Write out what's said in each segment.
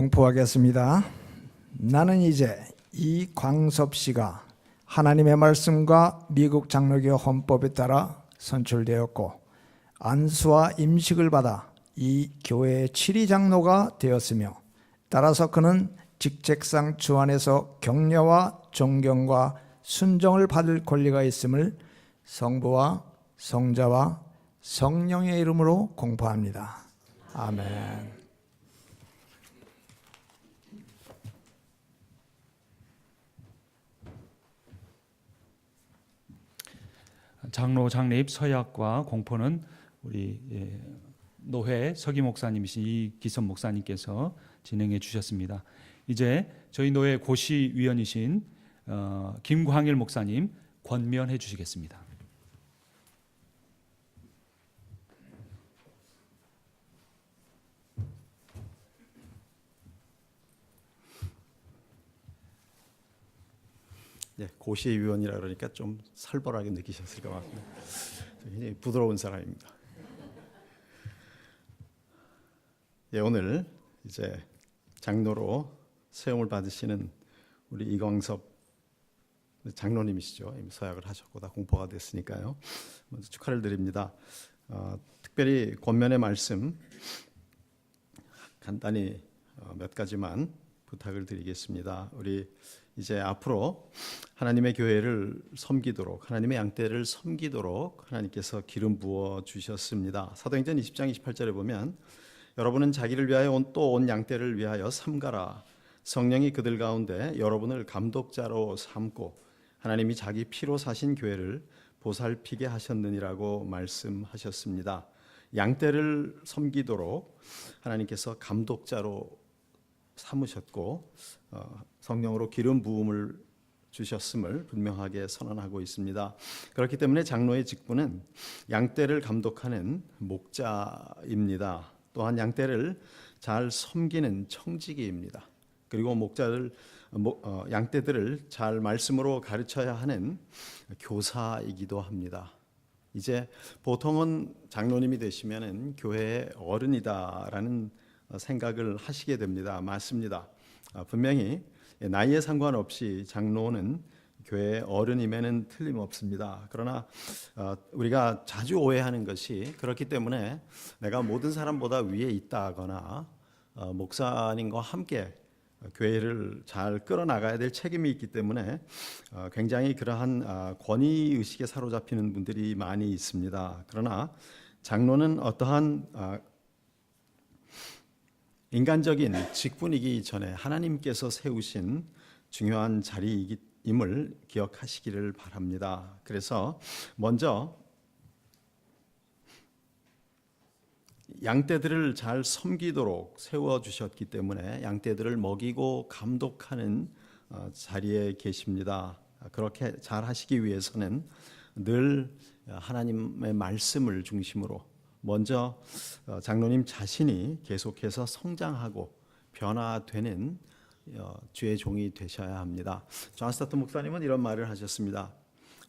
공포하겠습니다. 나는 이제 이광섭 씨가 하나님의 말씀과 미국 장로교 헌법에 따라 선출되었고 안수와 임식을 받아 이 교회의 7위 장로가 되었으며 따라서 그는 직책상 주안에서 격려와 존경과 순정을 받을 권리가 있음을 성부와 성자와 성령의 이름으로 공포합니다. 아멘. 장로 장례입 서약과 공포는 우리 예, 노회 서기 목사님이신 이기선 목사님께서 진행해 주셨습니다. 이제 저희 노회 고시 위원이신 어, 김광일 목사님 권면해 주시겠습니다. 예, 고시위원이라 그러니까 좀 살벌하게 느끼셨을 것 같습니다. 굉장히 부드러운 사람입니다. 예, 오늘 이제 장로로 세움을 받으시는 우리 이광섭 장로님이시죠. 이미 서약을 하셨고 다 공포가 됐으니까요. 먼저 축하를 드립니다. 어, 특별히 권면의 말씀 간단히 어, 몇 가지만 부탁을 드리겠습니다. 우리 이제 앞으로 하나님의 교회를 섬기도록 하나님의 양떼를 섬기도록 하나님께서 기름 부어 주셨습니다. 사도행전 20장 28절에 보면 여러분은 자기를 위하여 온 또 온 양떼를 위하여 삼가라. 성령이 그들 가운데 여러분을 감독자로 삼고 하나님이 자기 피로 사신 교회를 보살피게 하셨느니라고 말씀하셨습니다. 양떼를 섬기도록 하나님께서 감독자로 삼으셨고 어, 성령으로 기름 부음을 주셨음을 분명하게 선언하고 있습니다. 그렇기 때문에 장로의 직분은 양떼를 감독하는 목자입니다. 또한 양떼를 잘 섬기는 청지기입니다. 그리고 목자를 어, 양떼들을 잘 말씀으로 가르쳐야 하는 교사이기도 합니다. 이제 보통은 장로님이 되시면은 교회의 어른이다라는 생각을 하시게 됩니다. 맞습니다. 아, 분명히 나이에 상관없이 장로는 교회 어른임에는 틀림없습니다. 그러나 어, 우리가 자주 오해하는 것이 그렇기 때문에 내가 모든 사람보다 위에 있다거나 어, 목사님과 함께 교회를 잘 끌어나가야 될 책임이 있기 때문에 어, 굉장히 그러한 아, 권위 의식에 사로잡히는 분들이 많이 있습니다. 그러나 장로는 어떠한 아, 인간적인 직분이기 전에 하나님께서 세우신 중요한 자리임을 기억하시기를 바랍니다. 그래서 먼저 양떼들을 잘 섬기도록 세워 주셨기 때문에 양떼들을 먹이고 감독하는 어, 자리에 계십니다. 그렇게 잘 하시기 위해서는 늘 하나님의 말씀을 중심으로 먼저 어, 장로님 자신이 계속해서 성장하고 변화되는 어, 주의 종이 되셔야 합니다. 존 스타트 목사님은 이런 말을 하셨습니다.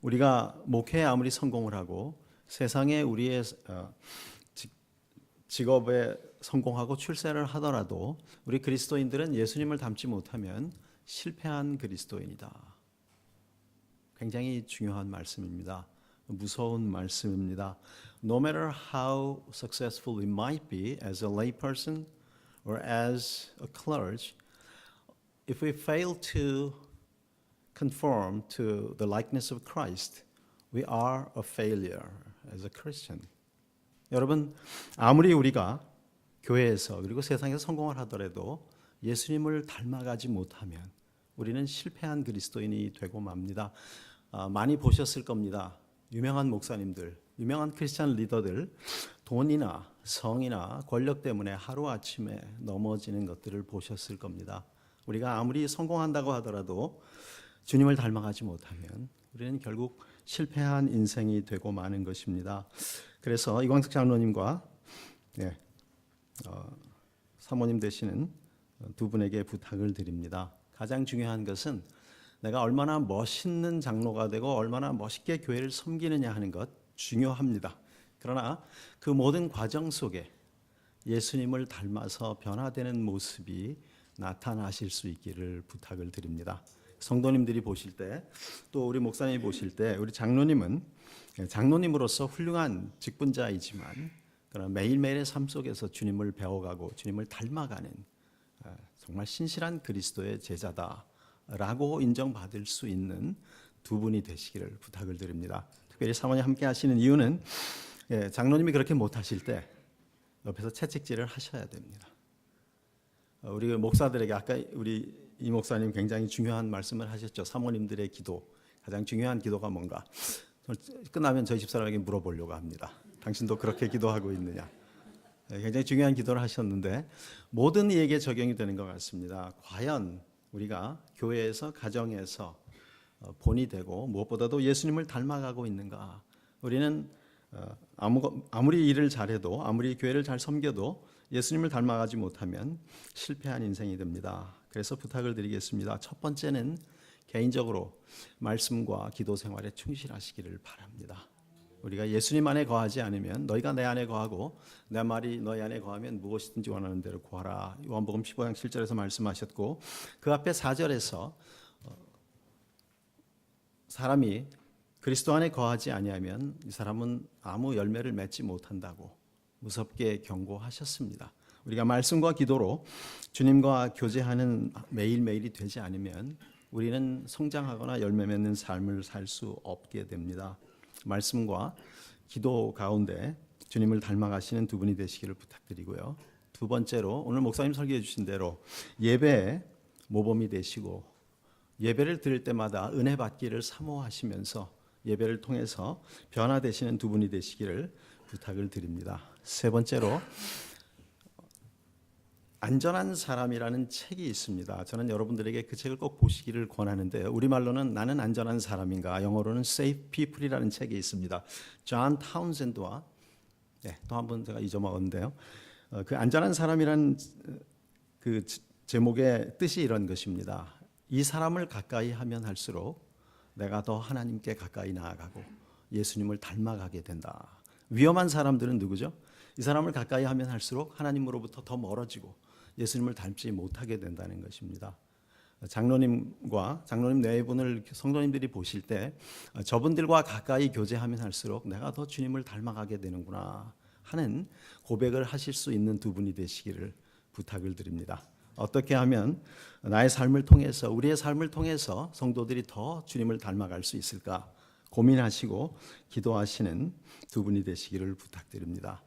우리가 목회에 아무리 성공을 하고 세상에 우리의 어, 직업에 성공하고 출세를 하더라도 우리 그리스도인들은 예수님을 닮지 못하면 실패한 그리스도인이다. 굉장히 중요한 말씀입니다. 무서운 말씀입니다. No matter how successful we might be as a layperson or as a clergy, if we fail to conform to the likeness of Christ, we are a failure as a Christian. 여러분, 아무리 우리가 교회에서 그리고 세상에서 성공을 하더라도 예수님을 닮아가지 못하면 우리는 실패한 그리스도인이 되고 맙니다. 아, 많이 보셨을 겁니다. 유명한 목사님들, 유명한 크리스찬 리더들 돈이나 성이나 권력 때문에 하루아침에 넘어지는 것들을 보셨을 겁니다. 우리가 아무리 성공한다고 하더라도 주님을 닮아가지 못하면 우리는 결국 실패한 인생이 되고 마는 것입니다. 그래서 이광석 장로님과 네, 어, 사모님 되시는 두 분에게 부탁을 드립니다. 가장 중요한 것은 내가 얼마나 멋있는 장로가 되고 얼마나 멋있게 교회를 섬기느냐 하는 것 중요합니다. 그러나 그 모든 과정 속에 예수님을 닮아서 변화되는 모습이 나타나실 수 있기를 부탁을 드립니다. 성도님들이 보실 때 또 우리 목사님이 보실 때 우리 장로님은 장로님으로서 훌륭한 직분자이지만 그러나 매일매일의 삶 속에서 주님을 배워가고 주님을 닮아가는 아, 정말 신실한 그리스도의 제자다 라고 인정받을 수 있는 두 분이 되시기를 부탁을 드립니다. 특별히 사모님 함께 하시는 이유는 예, 장로님이 그렇게 못하실 때 옆에서 채찍질을 하셔야 됩니다. 어, 우리 목사들에게 아까 우리 이 목사님 굉장히 중요한 말씀을 하셨죠. 사모님들의 기도 가장 중요한 기도가 뭔가 끝나면 저희 집사람에게 물어보려고 합니다. 당신도 그렇게 기도하고 있느냐? 네, 굉장히 중요한 기도를 하셨는데 모든 이에게 적용이 되는 것 같습니다. 과연 우리가 교회에서 가정에서 어, 본이 되고 무엇보다도 예수님을 닮아가고 있는가? 우리는 어, 아무, 아무리 일을 잘해도 아무리 교회를 잘 섬겨도 예수님을 닮아가지 못하면 실패한 인생이 됩니다. 그래서 부탁을 드리겠습니다. 첫 번째는 개인적으로 말씀과 기도 생활에 충실하시기를 바랍니다. 우리가 예수님 안에 거하지 않으면 너희가 내 안에 거하고 내 말이 너희 안에 거하면 무엇이든지 원하는 대로 구하라. 요한복음 15장 7절에서 말씀하셨고 그 앞에 4절에서 사람이 그리스도 안에 거하지 아니하면 이 사람은 아무 열매를 맺지 못한다고 무섭게 경고하셨습니다. 우리가 말씀과 기도로 주님과 교제하는 매일매일이 되지 않으면 우리는 성장하거나 열매 맺는 삶을 살 수 없게 됩니다. 말씀과 기도 가운데 주님을 닮아가시는 두 분이 되시기를 부탁드리고요. 두 번째로 오늘 목사님 설교해 주신 대로 예배에 모범이 되시고 예배를 드릴 때마다 은혜 받기를 사모하시면서 예배를 통해서 변화되시는 두 분이 되시기를 부탁을 드립니다. 세 번째로 안전한 사람이라는 책이 있습니다. 저는 여러분들에게 그 책을 꼭 보시기를 권하는데 우리말로는 나는 안전한 사람인가 영어로는 Safe People이라는 책이 있습니다. 존 타운센드와 네, 또한 번 제가 잊어먹었는데요. 어, 그 안전한 사람이라는 그 제목의 뜻이 이런 것입니다. 이 사람을 가까이 하면 할수록 내가 더 하나님께 가까이 나아가고 예수님을 닮아가게 된다. 위험한 사람들은 누구죠? 이 사람을 가까이 하면 할수록 하나님으로부터 더 멀어지고 예수님을 닮지 못하게 된다는 것입니다. 장로님과 장로님 네 분을 성도님들이 보실 때 저분들과 가까이 교제하면 할수록 내가 더 주님을 닮아가게 되는구나 하는 고백을 하실 수 있는 두 분이 되시기를 부탁을 드립니다. 어떻게 하면 나의 삶을 통해서 우리의 삶을 통해서 성도들이 더 주님을 닮아갈 수 있을까 고민하시고 기도하시는 두 분이 되시기를 부탁드립니다.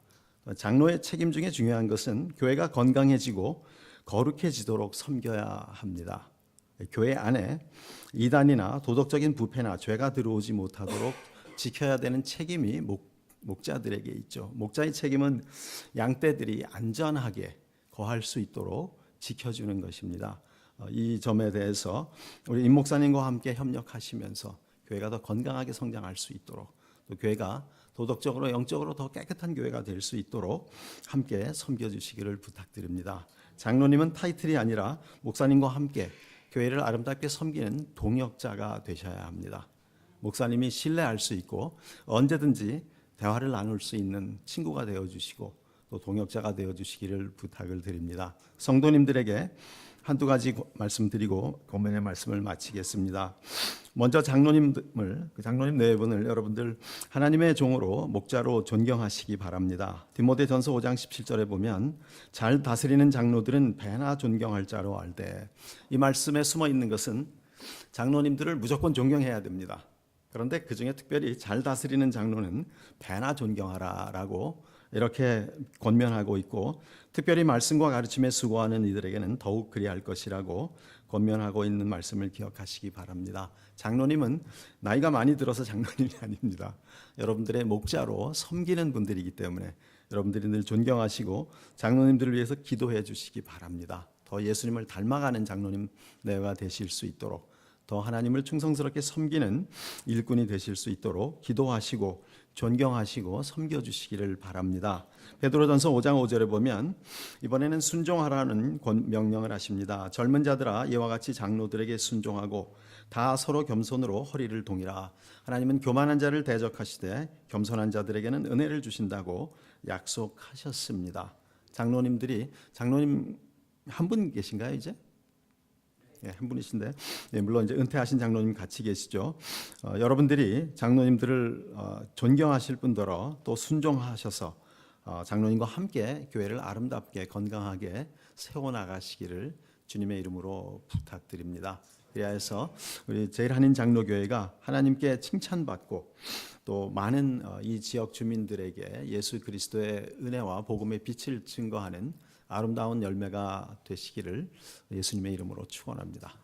장로의 책임 중에 중요한 것은 교회가 건강해지고 거룩해지도록 섬겨야 합니다. 교회 안에 이단이나 도덕적인 부패나 죄가 들어오지 못하도록 지켜야 되는 책임이 목, 목자들에게 있죠. 목자의 책임은 양떼들이 안전하게 거할 수 있도록 지켜주는 것입니다. 어, 이 점에 대해서 우리 임 목사님과 함께 협력하시면서 교회가 더 건강하게 성장할 수 있도록 또 교회가 도덕적으로 영적으로 더 깨끗한 교회가 될 수 있도록 함께 섬겨 주시기를 부탁드립니다. 장로님은 타이틀이 아니라 목사님과 함께 교회를 아름답게 섬기는 동역자가 되셔야 합니다. 목사님이 신뢰할 수 있고 언제든지 대화를 나눌 수 있는 친구가 되어 주시고 또 동역자가 되어 주시기를 부탁을 드립니다. 성도님들에게 한두 가지 말씀드리고 고민의 말씀을 마치겠습니다. 먼저 장로님을 그 장로님 네 분을 여러분들 하나님의 종으로 목자로 존경하시기 바랍니다. 디모데전서 5장 17절에 보면 잘 다스리는 장로들은 배나 존경할 자로 알되 이 말씀에 숨어 있는 것은 장로님들을 무조건 존경해야 됩니다. 그런데 그 중에 특별히 잘 다스리는 장로는 배나 존경하라라고 이렇게 권면하고 있고 특별히 말씀과 가르침에 수고하는 이들에게는 더욱 그리할 것이라고 권면하고 있는 말씀을 기억하시기 바랍니다. 장로님은 나이가 많이 들어서 장로님이 아닙니다. 여러분들의 목자로 섬기는 분들이기 때문에 여러분들이 늘 존경하시고 장로님들을 위해서 기도해 주시기 바랍니다. 더 예수님을 닮아가는 장로님 내가 되실 수 있도록 더 하나님을 충성스럽게 섬기는 일꾼이 되실 수 있도록 기도하시고 존경하시고 섬겨 주시기를 바랍니다. 베드로전서 5장 5절에 보면 이번에는 순종하라는 명령을 하십니다. 젊은 자들아 이와 같이 장로들에게 순종하고 다 서로 겸손으로 허리를 동이라. 하나님은 교만한 자를 대적하시되 겸손한 자들에게는 은혜를 주신다고 약속하셨습니다. 장로님들이 장로님 한 분 계신가요 이제? 예, 한 분이신데 예, 물론 이제 은퇴하신 장로님 같이 계시죠. 어, 여러분들이 장로님들을 어, 존경하실 뿐더러 또 순종하셔서 어, 장로님과 함께 교회를 아름답게 건강하게 세워 나가시기를 주님의 이름으로 부탁드립니다. 그리하여서 우리 제일 한인 장로교회가 하나님께 칭찬받고 또 많은 어, 이 지역 주민들에게 예수 그리스도의 은혜와 복음의 빛을 증거하는 아름다운 열매가 되시기를 예수님의 이름으로 축원합니다.